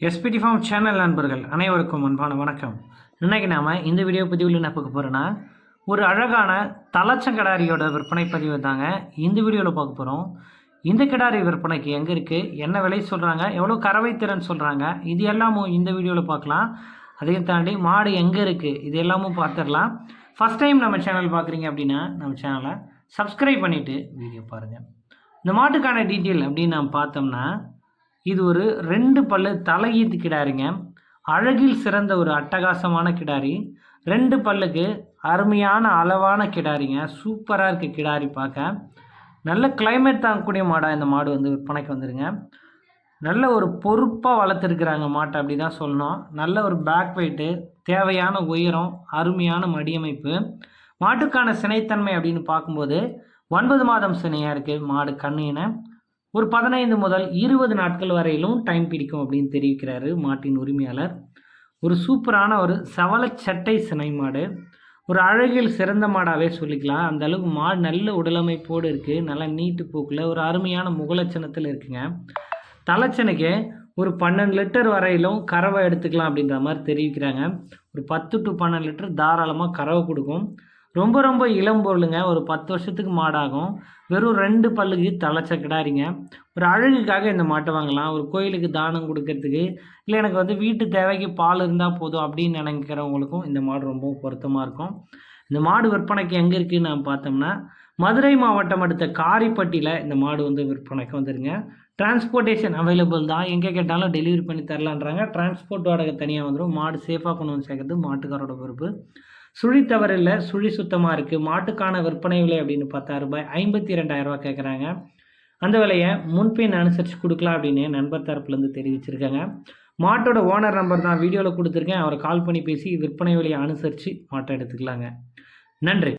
SPD form channel நண்பர்கள் அனைவருக்கும் அன்பான வணக்கம். இன்னைக்கு நாம் இந்த வீடியோ பதிவில் என்ன பார்க்க போகிறோன்னா ஒரு அழகான தலச்சங்கடாரியோட விற்பனை பதிவு தாங்க இந்த வீடியோவில் பார்க்க போகிறோம் இந்த கிடாரி விற்பனைக்கு எங்கே இருக்குது என்ன விலை சொல்கிறாங்க எவ்வளோ கறவை திறன் சொல்கிறாங்க இது எல்லாமும் இந்த வீடியோவில் பார்க்கலாம். அதையும் தாண்டி மாடு எங்கே இருக்குது இது எல்லாமும் பார்த்துடலாம். ஃபஸ்ட் டைம் நம்ம சேனல் பார்க்குறீங்க அப்படின்னா நம்ம சேனலை சப்ஸ்கிரைப் பண்ணிவிட்டு வீடியோ பாருங்கள் இந்த மாட்டுக்கான டீட்டெயில் அப்படின்னு நாம் பார்த்தோம்னா இது ஒரு ரெண்டு பல்லு தலையீத்து கிடாரிங்க. அழகில் சிறந்த ஒரு அட்டகாசமான கிடாரி. ரெண்டு பல்லுக்கு அருமையான அளவான கிடாரிங்க. சூப்பராக இருக்குது கிடாரி பார்க்க நல்ல கிளைமேட் தாங்கக்கூடிய மாடாக இந்த மாடு வந்து விற்பனைக்கு வந்துருங்க. நல்ல ஒரு பொறுப்பாக வளர்த்துருக்குறாங்க மாட்டை அப்படி தான் சொல்லணும். நல்ல ஒரு பேக் வெயிட்டு தேவையான உயரம் அருமையான மடியமைப்பு. மாட்டுக்கான சினைத்தன்மை அப்படின்னு பார்க்கும்போது ஒன்பது மாதம் சினையாக இருக்குது மாடு கண்ணினை ஒரு பதினைந்து முதல் இருபது நாட்கள் வரையிலும் டைம் பிடிக்கும் அப்படின்னு தெரிவிக்கிறாரு மாட்டின் உரிமையாளர். ஒரு சூப்பரான ஒரு சவளச்சட்டை சினை மாடு. ஒரு அழகில் சிறந்த மாடாகவே சொல்லிக்கலாம். அந்த அளவுக்கு மாடு நல்ல உடலமைப்போடு இருக்குது நல்லா நீட்டு போக்கில் ஒரு அருமையான முகலட்சணத்தில் இருக்குங்க. தலைச்சனைக்கு ஒரு பன்னெண்டு லிட்டர் வரையிலும் கறவை எடுத்துக்கலாம் அப்படின்ற மாதிரி தெரிவிக்கிறாங்க. ஒரு பத்து டு பன்னெண்டு லிட்டர் தாராளமாக கறவை கொடுக்கும். ரொம்ப ரொம்ப இளம் பொருளுங்க. ஒரு பத்து வருஷத்துக்கு மாடாகும். வெறும் ரெண்டு பல்லுக்கு தலைச்சக்கடாரிங்க ஒரு அழகுக்காக இந்த மாட்டை வாங்கலாம். ஒரு கோயிலுக்கு தானம் கொடுக்கறதுக்கு. இல்லை எனக்கு வந்து வீட்டு தேவைக்கு பால் இருந்தால் போதும் அப்படின்னு நினைக்கிறவங்களுக்கும் இந்த மாடு ரொம்ப பொருத்தமாக இருக்கும். இந்த மாடு விற்பனைக்கு எங்கே இருக்குதுன்னு நான் பார்த்தோம்னா மதுரை மாவட்டம் அடுத்த காரிப்பட்டியில் இந்த மாடு வந்து விற்பனைக்கு வந்துருங்க. டிரான்ஸ்போர்ட்டேஷன் அவைலபிள் தான். எங்கே கேட்டாலும் டெலிவரி பண்ணி தரலான்றாங்க. டிரான்ஸ்போர்ட் வாடகை தனியாக வந்துடும் மாடு சேஃபாக கொண்டு வந்து சேர்க்கறது மாட்டுக்காரோட பொறுப்பு. சுழி தவறில்ல சுழி சுத்தமாக இருக்குது மாட்டுக்கான விற்பனை விலை அப்படின்னு பார்த்தா ரூபாய் ஐம்பத்தி ரெண்டாயிரரூவா கேட்குறாங்க. அந்த விலையை முன்பின் அனுசரித்து கொடுக்கலாம் அப்படின்னு நண்பர் தரப்புலேருந்து தெரிவிச்சிருக்காங்க. மாட்டோட ஓனர் நம்பர் தான் வீடியோவில் கொடுத்துருக்கேன். அவரை கால் பண்ணி பேசி விற்பனை விலையை அனுசரித்து மாட்டை எடுத்துக்கலாங்க. நன்றி.